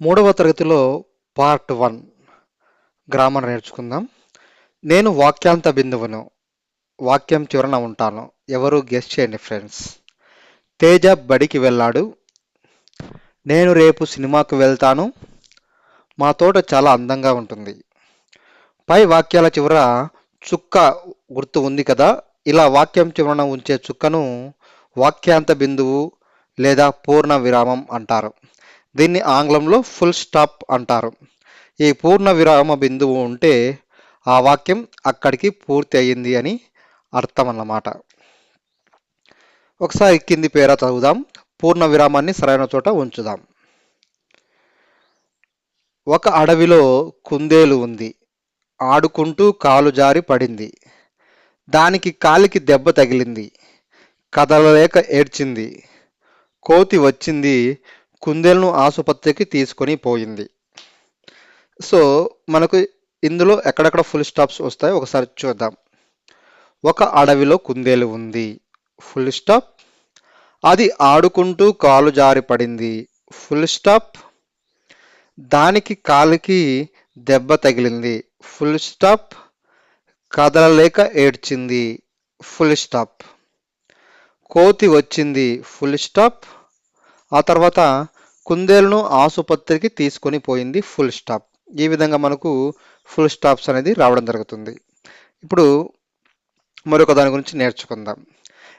మూడవ తరగతిలో part one grammar నేర్చుకుందాం. నేను వాక్యాంత బిందువును వాక్యం చివరన ఉంటాను. ఎవరు గెస్ట్ చేయండి ఫ్రెండ్స్. తేజ బడికి వెళ్ళాడు. నేను రేపు సినిమాకు వెళ్తాను. మా తోట చాలా అందంగా ఉంటుంది. పై వాక్యాల చివర చుక్క గుర్తు ఉంది కదా? ఇలా వాక్యం చివరన ఉంచే చుక్కను వాక్యాంత బిందువు లేదా పూర్ణ విరామం అంటారు. దీన్ని ఆంగ్లంలో ఫుల్ స్టాప్ అంటారు. ఈ పూర్ణ విరామ బిందువు ఉంటే ఆ వాక్యం అక్కడికి పూర్తి అయ్యింది అని అర్థం అన్నమాట ఒకసారి కింది పేర చదువుదాం. పూర్ణ విరామాన్ని సరైన చోట ఉంచుదాం. ఒక అడవిలో కుందేలు ఉంది. ఆడుకుంటూ కాలు జారి పడింది. దానికి కాలికి దెబ్బ తగిలింది. కదలలేక ఏడ్చింది. కోతి వచ్చింది. కుందేలును ఆసుపత్రికి తీసుకొని పోయింది. సో మనకు ఇందులో ఎక్కడెక్కడ ఫుల్ స్టాప్స్ వస్తాయో ఒకసారి చూద్దాం. ఒక అడవిలో కుందేలు ఉంది. ఫుల్ స్టాప్ అది ఆడుకుంటూ కాలు జారి పడింది. ఫుల్ స్టాప్ దానికి కాలికి దెబ్బ తగిలింది. ఫుల్ స్టాప్ కదలలేక ఏడ్చింది. ఫుల్ స్టాప్ కోతి వచ్చింది. ఫుల్ స్టాప్ ఆ తర్వాత కుందేలును ఆసుపత్రికి తీసుకొని పోయింది ఫుల్ స్టాప్. ఈ విధంగా మనకు ఫుల్ స్టాప్స్ అనేది రావడం జరుగుతుంది. ఇప్పుడు మరొక దాని గురించి నేర్చుకుందాం.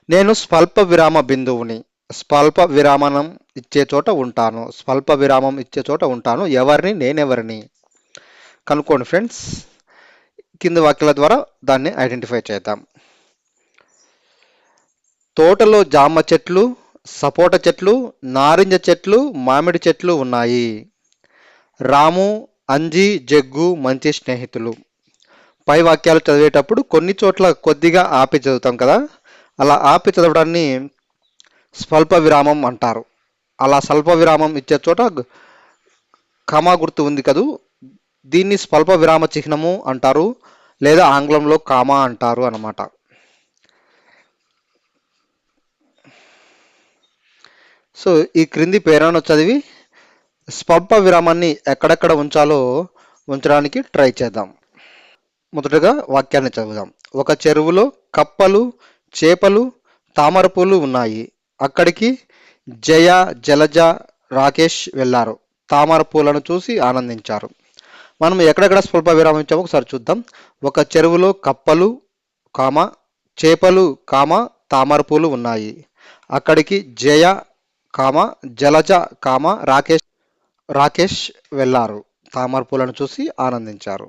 నేను స్వల్ప విరామ బిందువుని స్వల్ప విరామం ఇచ్చే చోట ఉంటాను స్వల్ప విరామం ఇచ్చే చోట ఉంటాను ఎవరిని నేనెవరిని? కనుక్కోండి ఫ్రెండ్స్. కింద వాక్యాల ద్వారా దాన్ని ఐడెంటిఫై చేద్దాం. తోటలో జామ చెట్లు సపోటా చెట్లు నారింజ చెట్లు మామిడి చెట్లు ఉన్నాయి. రాము అంజి జగ్గు మంచి స్నేహితులు. పై వాక్యాలు చదివేటప్పుడు కొన్ని చోట్ల కొద్దిగా ఆపి చదువుతాం కదా? అలా ఆపి చదవడాన్ని స్వల్ప విరామం అంటారు. అలా స్వల్ప విరామం ఇచ్చే చోట కమా గుర్తు ఉంది కదూ? దీన్ని స్వల్ప విరామ చిహ్నము అంటారు లేదా ఆంగ్లంలో కామా అంటారు అన్నమాట. సో ఈ క్రింది పేరాను చదివి స్పంప విరామాన్ని ఎక్కడెక్కడ ఉంచాలో ఉంచడానికి ట్రై చేద్దాం. మొదటగా వాక్యాన్ని చదువుదాం. ఒక చెరువులో కప్పలు చేపలు తామర పూలు ఉన్నాయి. అక్కడికి జయ జలజ రాకేష్ వెళ్ళారు. తామర పూలను చూసి ఆనందించారు. మనం ఎక్కడెక్కడ స్వల్ప విరామం ఒకసారి చూద్దాం. ఒక చెరువులో కప్పలు కామ చేపలు కామ తామర పూలు ఉన్నాయి. అక్కడికి జయ కామ జలజ కామ రాకేష్ రాకేష్ వెళ్ళారు తామర పూలను చూసి ఆనందించారు.